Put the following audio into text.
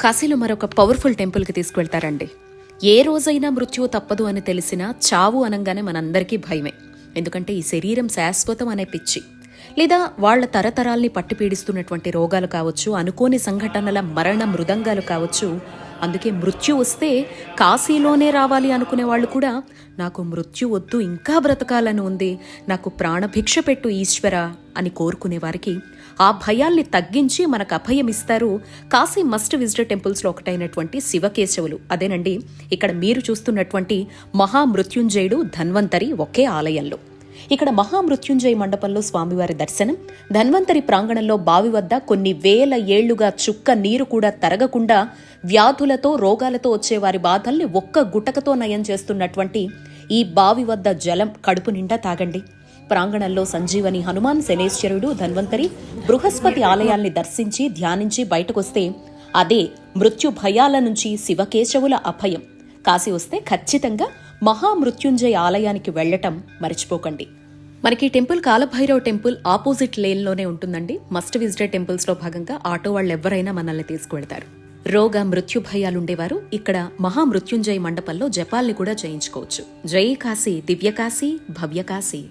కాశీలో మరొక పవర్ఫుల్ టెంపుల్కి తీసుకువెళ్తారండి ఏ రోజైనా మృత్యువు తప్పదు అని తెలిసినా చావు అనగానే మనందరికీ భయమే. ఎందుకంటే ఈ శరీరం శాశ్వతం అనే పిచ్చి. లేదా వాళ్ళ తరతరాల్ని పట్టి పీడిస్తున్నటువంటి రోగాలు కావచ్చు అనుకోని సంఘటనల మరణ మృదంగాలు కావచ్చు అందుకే మృత్యు వస్తే కాశీలోనే రావాలి అనుకునే వాళ్ళు కూడా నాకు మృత్యు వద్దు ఇంకా బ్రతకాలని ఉంది. నాకు ప్రాణభిక్ష పెట్టు ఈశ్వర అని కోరుకునే వారికి ఆ భయాల్ని తగ్గించి మనకు అభయం ఇస్తారు కాశీ మస్ట్ విజిటర్ టెంపుల్స్లో ఒకటైనటువంటి శివకేశవులు. అదేనండి ఇక్కడ మీరు చూస్తున్నటువంటి మహామృత్యుంజయుడు ధన్వంతరి ఒకే ఆలయంలో. ఇక్కడ మహామృత్యుంజయ మండపంలో స్వామివారి దర్శనం. ధన్వంతరి ప్రాంగణంలో బావి వద్ద కొన్ని వేల ఏళ్ళుగా చుక్క నీరు కూడా తరగకుండా వ్యాధులతో రోగాలతో వచ్చే వారి బాధల్ని ఒక్క గుటకతో నయం చేస్తున్నటువంటి ఈ బావి వద్ద జలం కడుపు నిండా తాగండి. ప్రాంగణంలో సంజీవని హనుమాన్ శనేశ్వరుడు ధన్వంతరి బృహస్పతి ఆలయాల్ని దర్శించి ధ్యానించి బయటకొస్తే అదే మృత్యు భయాల నుంచి శివకేశవుల అభయం. కాశీ వస్తే ఖచ్చితంగా మహామృత్యుంజయ ఆలయానికి వెళ్ళటం మర్చిపోకండి. మనకి టెంపుల్ కాలభైరవ్ టెంపుల్ ఆపోజిట్ లేన్లోనే ఉంటుందండి. మస్ట్ విజిటర్ టెంపుల్స్లో భాగంగా ఆటో వాళ్ళు ఎవరైనా మనల్ని తీసుకువెళ్తారు. రోగ మృత్యు భయాలుండేవారు ఇక్కడ మహామృత్యుంజయ మండపంలో జపాల్ని కూడా చేయించుకోవచ్చు జై కాశీ దివ్యకాశీ భవ్యకాశీ